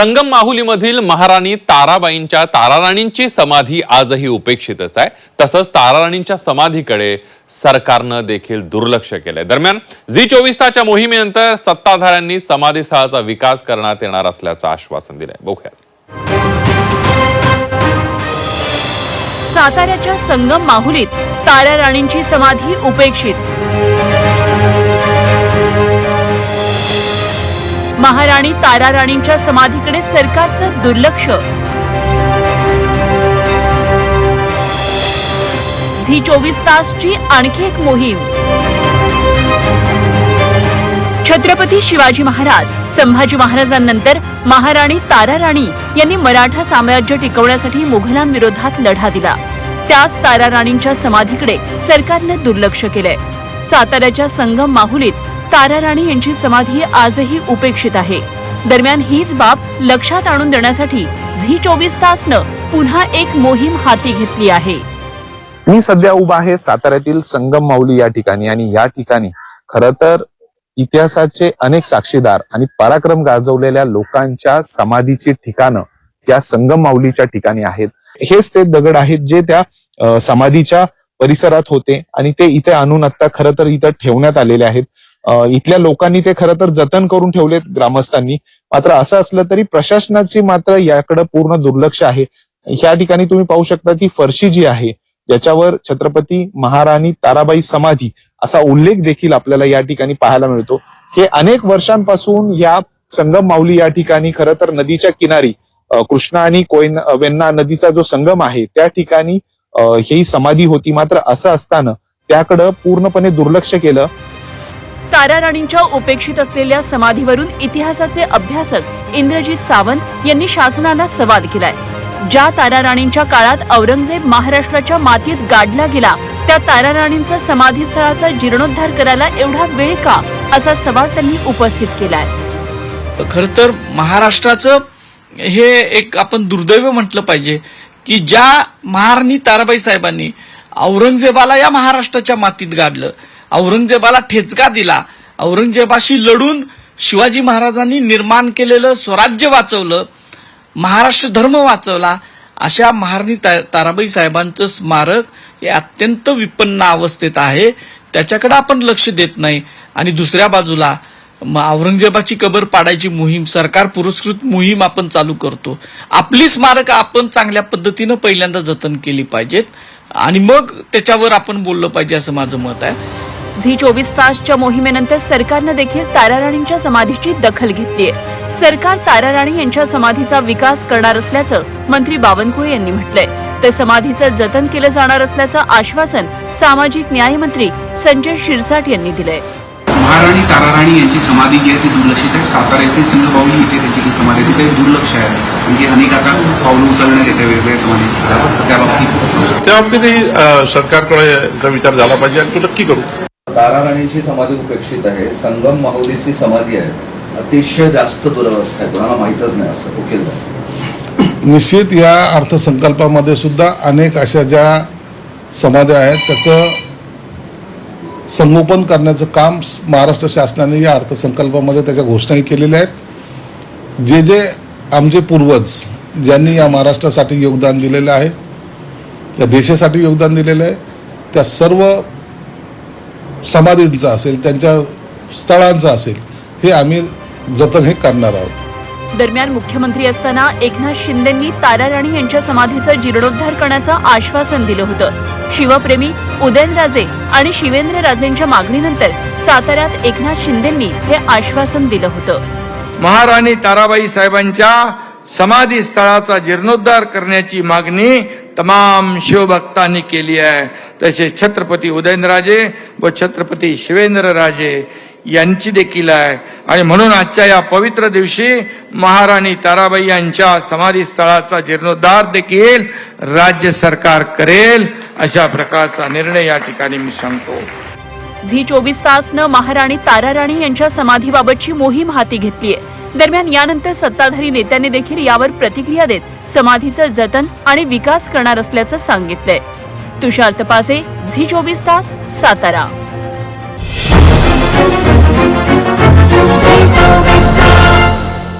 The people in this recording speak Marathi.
संगम माहुलीमधील महाराणी ताराबाईंच्या ताराराणींची समाधी आजही उपेक्षितच आहे. तसंच ताराराणींच्या समाधीकडे सरकारनं देखील दुर्लक्ष केलंय. दरम्यान झी चोवीस तासच्या मोहिमेनंतर सत्ताधाऱ्यांनी समाधी स्थळाचा विकास करण्यात येणार असल्याचं आश्वासन दिलंय. बघूयात. साताऱ्याच्या संगम माहुलीत तारा राणींची समाधी उपेक्षित. महाराणी तारा राणींच्या समाधीकडे सरकारचं दुर्लक्ष. झी चोवीस तासची आणखी एक मोहीम. छत्रपती शिवाजी महाराज संभाजी महाराजांनंतर महाराणी तारा राणी यांनी मराठा साम्राज्य टिकवण्यासाठी मुघलांविरोधात लढा दिला. त्याच तारा राणींच्या समाधीकडे सरकारनं दुर्लक्ष केलंय. साताऱ्याच्या संगम माहुलीत तारा राणी यांची समाधी आजही उपेक्षित आहे. दरम्यान हीच बाब लक्षात आणून देण्यासाठी झी चोवीस तासनं पुन्हा एक मोहीम हाती घेतली आहे. मी सध्या उभा आहे साताऱ्यातील संगम माऊली या ठिकाणी आणि या ठिकाणी. खर तर इतिहासाचे अनेक साक्षीदार आणि पराक्रम गाजवलेल्या लोकांच्या समाधीची ठिकाणं या संगम माऊलीच्या ठिकाणी आहेत. हेच ते दगड आहेत जे त्या समाधीच्या परिसरात होते आणि ते इथे आणून आता खरं तर इथं ठेवण्यात आलेले आहेत. इथल्या लोकांनी ते खरं तर जतन करून ठेवलेत ग्रामस्थांनी. मात्र असं असलं तरी प्रशासनाची मात्र याकडे पूर्ण दुर्लक्ष आहे. या ठिकाणी तुम्ही पाहू शकता ती फरशी जी आहे ज्याच्यावर छत्रपती महाराणी ताराबाई समाधी असा उल्लेख देखील आपल्याला या ठिकाणी पाहायला मिळतो. हे अनेक वर्षांपासून या संगम माऊली या ठिकाणी खरं तर नदीच्या किनारी कृष्णा आणि कोयन वेन्ना नदीचा जो संगम आहे त्या ठिकाणी ही समाधी होती. मात्र असं असताना त्याकडं पूर्णपणे दुर्लक्ष केलं. तारा राणींच्या उपेक्षित असलेल्या समाधीवरून इतिहासाचे अभ्यासक इंद्रजित सावंत यांनी शासनाला सवाल केलाय. ज्या तारा राणींच्या काळात औरंगजेब महाराष्ट्राच्या मातीत गाडला गेला त्या तारा राणींचा समाधी स्थळाचा जीर्णोद्धार करायला एवढा वेळ का? असा सवाल त्यांनी उपस्थित केलाय. खर तर महाराष्ट्राचं हे एक आपण दुर्दैव म्हटलं पाहिजे की ज्या महाराणी ताराबाई साहेबांनी औरंगजेबाला या महाराष्ट्राच्या मातीत गाडलं औरंगजेबाला ठेचका दिला. औरंगजेबाशी लढून शिवाजी महाराजांनी निर्माण केलेलं स्वराज्य वाचवलं महाराष्ट्र धर्म वाचवला अशा महाराणी ता- ताराबाई साहेबांचं स्मारक हे अत्यंत विपन्न अवस्थेत आहे. त्याच्याकडे आपण लक्ष देत नाही. आणि दुसऱ्या बाजूला औरंगजेबाची कबर पाडायची मोहीम सरकार पुरस्कृत मोहीम आपण चालू करतो. आपली स्मारकं आपण चांगल्या पद्धतीनं पहिल्यांदा जतन केली पाहिजेत. आणि मग त्याच्यावर आपण बोललं पाहिजे असं माझं मत आहे. झी चोवीस तासच्या मोहिमेनंतर सरकारनं देखील ताराराणींच्या समाधीची दखल घेतलीय सरकार ताराराणी यांच्या समाधीचा विकास करणार असल्याचं मंत्री बावनकुळे यांनी म्हटलंय. तर समाधीचं जतन केलं जाणार असल्याचं आश्वासन सामाजिक न्याय मंत्री संजय शिरसाट यांनी दिलंय. महाराणी ताराराणी यांची समाधी जी आहे ती दुर्लक्षित आहे. सातारा येथे संघबावली इथे त्याची ती समाधी आहे ती काही दुर्लक्ष आहे. म्हणजे अनेक आता पावलं उचलण्यात येते वेगवेगळ्या समाधी स्थळावर त्या बाबतीत त्या बाबतीतही सरकारकडे याचा विचार झाला पाहिजे आणि तो नक्की करू. राणीची समाधी उपेक्षित आहे संगम माहुलीतली समाधी आहे. अतिशय जास्त दुरवस्था आहे कोणाला माहीतच नाही असं वकील निश्चित या अर्थसंकल्पामध्ये सुद्धा अनेक अशा ज्या समाध्या आहेत त्याचं संगोपन करण्याचं काम महाराष्ट्र शासनाने या अर्थसंकल्पामध्ये त्याच्या घोषणाही केलेल्या आहेत. जे जे आमचे पूर्वज ज्यांनी या महाराष्ट्रासाठी योगदान दिलेलं आहे त्या देशासाठी योगदान दिलेलं आहे त्या सर्व समाधींचं असेल त्यांच्या स्थळांचं असेल हे आम्ही जतन हे करणार आहोत. दरम्यान मुख्यमंत्री असताना एकनाथ शिंदेंनी ताराराणी यांच्या समाधीचं जीर्णोद्धार करण्याचं आश्वासन दिलं होतं. शिवप्रेमी उदयनराजे आणि शिवेंद्रराजेंच्या मागणीनंतर साताऱ्यात एकनाथ शिंदेंनी हे आश्वासन दिलं होतं. महाराणी ताराबाई साहेबांच्या समाधी स्थळाचा जीर्णोद्धार करण्याची मागणी तमाम शिवभक्तांनी केली आहे. तसे छत्रपती उदयनराजे व छत्रपती शिवेंद्रराजे यांची देखील आहे. आणि म्हणून आजच्या या पवित्र दिवशी महाराणी ताराबाई यांच्या समाधी स्थळाचा जीर्णोद्धार देखील राज्य सरकार करेल अशा प्रकारचा निर्णय या ठिकाणी मी सांगतो. झी चोवीस तासनं महाराणी ताराराणी यांच्या समाधीबाबतची मोहीम हाती घेतलीय. दरम्यान यानंतर सत्ताधारी नेत्यांनी देखील यावर प्रतिक्रिया देत समाधीचं जतन आणि विकास करणार असल्याचं सांगितलंय. तुषार तपासे झी चोवीस तास सातारा.